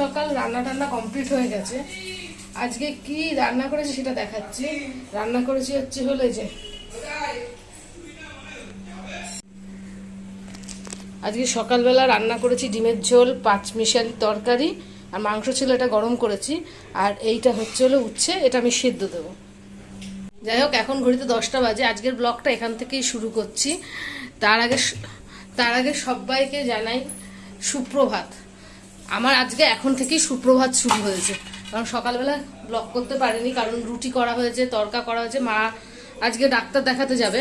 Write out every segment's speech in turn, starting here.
সকাল রান্না টান্না কমপ্লিট হয়ে গেছে। আজকে কি রান্না করেছি সেটা দেখাচ্ছি। রান্না করেছি হচ্ছে হলো যে। আজকে সকালবেলা রান্না করেছি ডিমের ঝোল, পাঁচ মিশালি তরকারি, আর মাংস ছিল এটা গরম করেছি। আর এইটা হচ্ছে হলো উচ্ছে, এটা আমি সিদ্ধ দেবো। যাই হোক, এখন ঘড়িতে দশটা বাজে। আজকের ব্লগটা এখান থেকেই শুরু করছি। তার আগে তার আগে সবাইকে জানাই সুপ্রভাত। আমার আজকে এখন থেকেই সুপ্রভাত শুরু হয়েছে। কারণ সকালবেলা ব্লগ করতে পারিনি, কারণ রুটি করা হয়েছে, তরকা করা হয়েছে। মা আজকে ডাক্তার দেখাতে যাবে,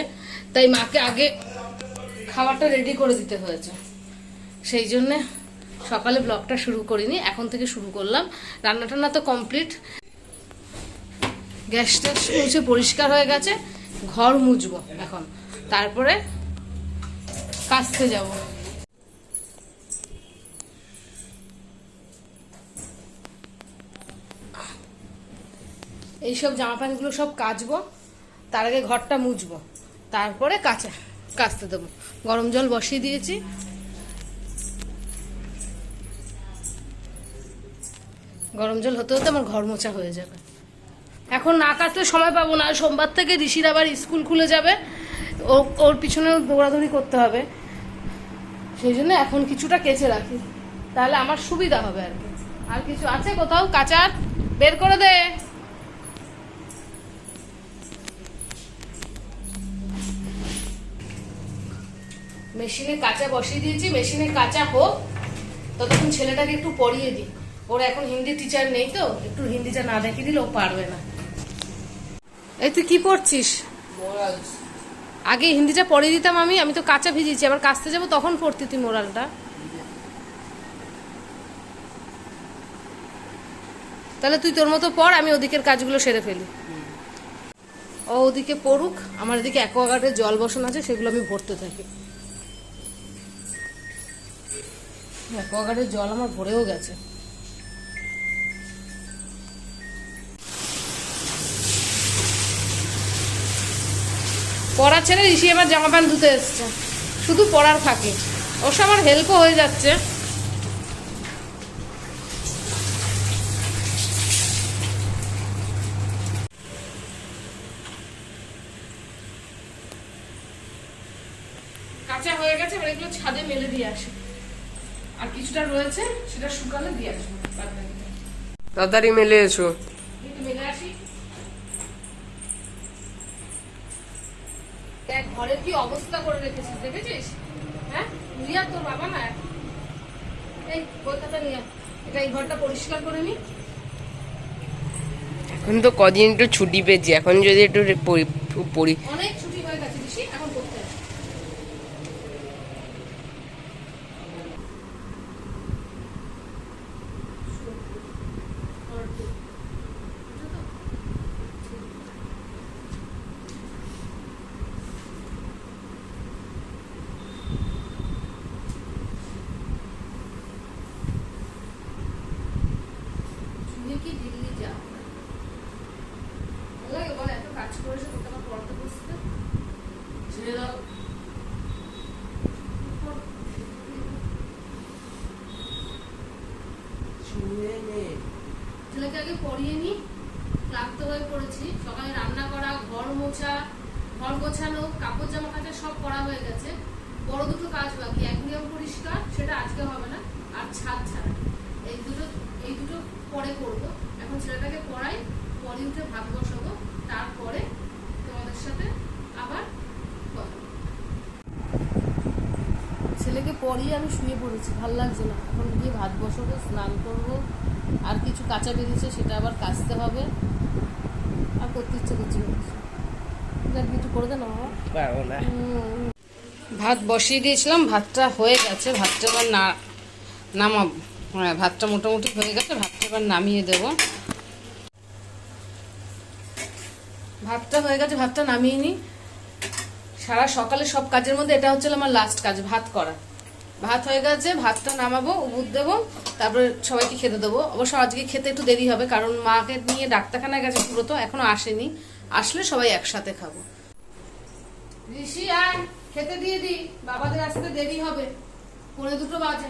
তাই মাকে আগে খাবারটা রেডি করে দিতে হয়েছে। সেই জন্যে সকালে ব্লগটা শুরু করিনি, এখন থেকে শুরু করলাম। রান্না টান্না তো কমপ্লিট গ্যাসটা মুছে পরিষ্কার হয়ে গেছে, ঘর মুছবো এখন। তারপরে কাচতে যাব। এইসব জামা প্যান্টগুলো সব কাচবো, তার আগে ঘরটা মুছবো, তারপরে কাচা, কাচতে দেবো। গরম জল বসিয়ে দিয়েছি। গরম জল হতে হতে আমার ঘর মোছা হয়ে যাবে। এখন না কাটলে সময় পাবো না। সোমবার থেকে ঋষির আবার স্কুল খুলে যাবে। ও, ওর পিছনে দৌড়াদৌড়ি করতে হবে। সেই জন্য এখন কিছুটা কেচে রাখি। তাহলে আমার সুবিধা হবে আর কি। আর কিছু আছে কোথাও? কাচার? বের করে দে। মেশিনে কাঁচা বসিয়ে দিয়েছি মেশিনে কাঁচা হোক ততক্ষণ ছেলেটাকে একটু পড়িয়ে দিই। ওর এখন হিন্দি টিচার নেই তো একটু হিন্দিটা না দেখিয়ে দিলে ও পারবে না। এই তুই কি পড়ছিস? আগে হিন্দিটা পড়িয়ে দিতাম আমি আমি তো কাঁচা ভিজিয়েছি আবার কাচতে যাব তখন পড়তি তুই মোরালটা তাহলে তুই তোর মতো পড় আমি ওদিকের কাজগুলো সেরে ফেলি। ও ওদিকে পড়ুক আমার এদিকে অ্যাকোয়াগার্ডের জল বসানো আছে সেগুলো আমি ভরতে থাকি। অ্যাকোয়াগার্ডের জল আমার ভরেও গেছে। পড়ার ছেড়ে ঋষি এবার জামা প্যান্ট ধুতে এসছে। শুধু পড়ার ফাঁকে অবশ্য আমার হেল্পও হয়ে যাচ্ছে। কাঁচা হয়ে গেছে এগুলো ছাদে মেলে দিয়ে আসে। আর কিছুটা রয়েছে সেটা শুকালে দিয়ে আসব। তাড়াতাড়ি মেলে এসো। মেলে আসি। দেখ ঘরের কি অবস্থা করে রেখেছিস দেখেছিস? হ্যাঁ? তুই আর তোর বাবা না? এই কলকাতা নিয়ে। এটা এই ঘরটা পরিষ্কার করে নি। এখন তো কদিন একটু ছুটি পেয়েছি এখন যদি একটু অনেক ছুটি হয়ে গেছে ঋষি এখন করতে হবে। শুনে কি দিল্লি যা ভালো লাগে বল এত কাজ করেছে তোকে আবার পড়তে বসতে ছেড়ে দাও ছেলেকে আগে পড়িয়ে নি ক্লান্ত হয়ে পড়েছি সকালে রান্না করা ঘর মোছা ঘর গোছানো কাপড় জামা কাচা সব করা হয়ে গেছে বড় দুটো কাজ বাকি এক নিয়ম পরিষ্কার সেটা আজকে হবে না আর ছাদ ছাড়া এই দুটো এই দুটো পরে করব। এখন ছেলেটাকে পড়াই পরে উঠে ভাত বসাবো তারপরে তোমাদের সাথে আবার ছেলেকে পরিয়ে আমি শুয়ে পড়েছি ভালো লাগছে না। এখন গিয়ে ভাত বসাবো স্নান করব আর কিছু কাঁচা বেরিয়েছে সেটা আবার কাচতে হবে। আর করতে ইচ্ছে করছে কিছু। করে দেন ভাত বসিয়ে দিয়েছিলাম ভাতটা হয়ে গেছে ভাতটা আবার না নামাবো। হ্যাঁ ভাতটা মোটামুটি হয়ে গেছে ভাতটা এবার নামিয়ে দেব। ভাতটা হয়ে গেছে, ভাতটা নামিয়ে নিই সারা সকালে সব কাজের মধ্যে এটা হচ্ছে আমার লাস্ট কাজ, ভাত করা। ভাত হয়ে গেছে, ভাতটা নামাবো উবুদ দেবো, তারপরে সবাইকে খেতে দেবো। অবশ্য আজকে খেতে একটু দেরি হবে, কারণ মাকে নিয়ে ডাক্তারখানায় গেছে পুরো তো, এখনও আসেনি। আসলে সবাই একসাথে খাব। ঋষি, আয়, খেতে দিয়ে দি বাবাদের আসতে দেরি হবে। পনেরো দুটো বাজে।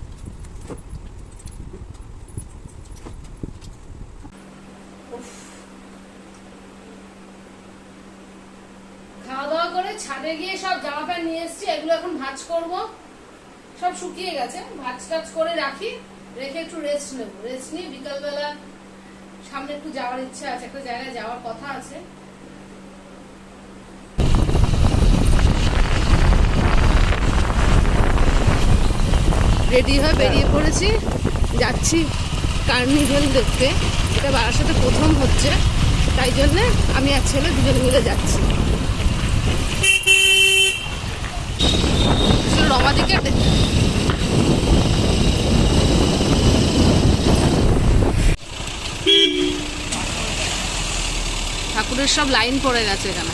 ছাদে গিয়ে সব জামা প্যান্ট নিয়ে এসেছি, এগুলো এখন ভাঁজ করব। সব শুকিয়ে গেছে, ভাঁজ টাজ করে রাখি, রেখে একটু রেস্ট নেব। রেস্ট নিয়ে বিকালবেলা সামনে একটু যাওয়ার ইচ্ছা আছে, একটা জায়গায় যাওয়ার কথা আছে। রেডি হয়ে বেরিয়ে পড়েছি, যাচ্ছি কার্নিভেল দেখতে। এটা বারাসাতে প্রথম হচ্ছে, তাই জন্যে আমি আর ছেলে দুজন মিলে যাচ্ছি। ঠাকুরের সব লাইন পড়ে গেছে এখানে।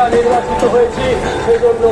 সেরা নির্বাচিত হয়েছি সেজন্য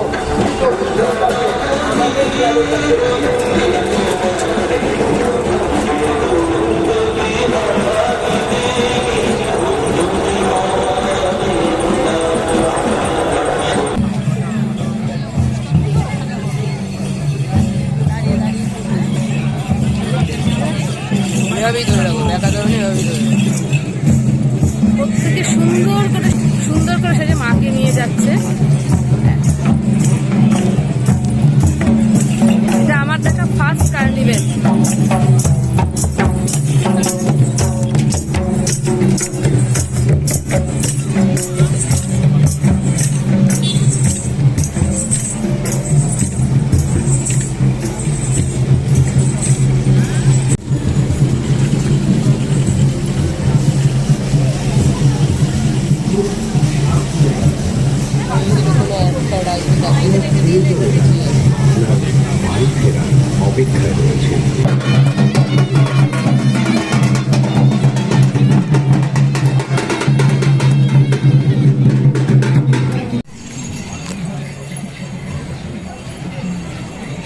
অপেক্ষায় রয়েছে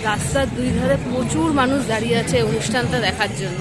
রাস্তার দুই ধারে প্রচুর মানুষ দাঁড়িয়ে আছে অনুষ্ঠানটা দেখার জন্য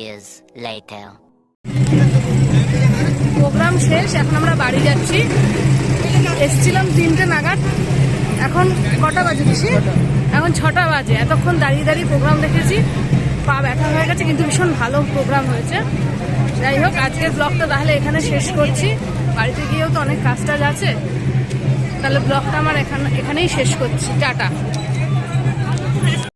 Years later. Program শেষ, এখন আমরা বাড়ি যাচ্ছি। এসছিলাম তিনটে নাগাদ, এখন কটা বাজে বেশি এখন ছটা বাজে, এতক্ষণ দাঁড়িয়ে দাঁড়িয়ে প্রোগ্রাম দেখেছি। পা ব্যথা হয়ে গেছে, কিন্তু ভীষণ ভালো প্রোগ্রাম হয়েছে। যাই হোক আজকের ব্লগটা তাহলে এখানে শেষ করছি। বাড়িতে গিয়েও তো অনেক কাজ টাজ আছে। তাহলে ব্লগটা আমার এখানে এখানেই শেষ করছি। টাটা।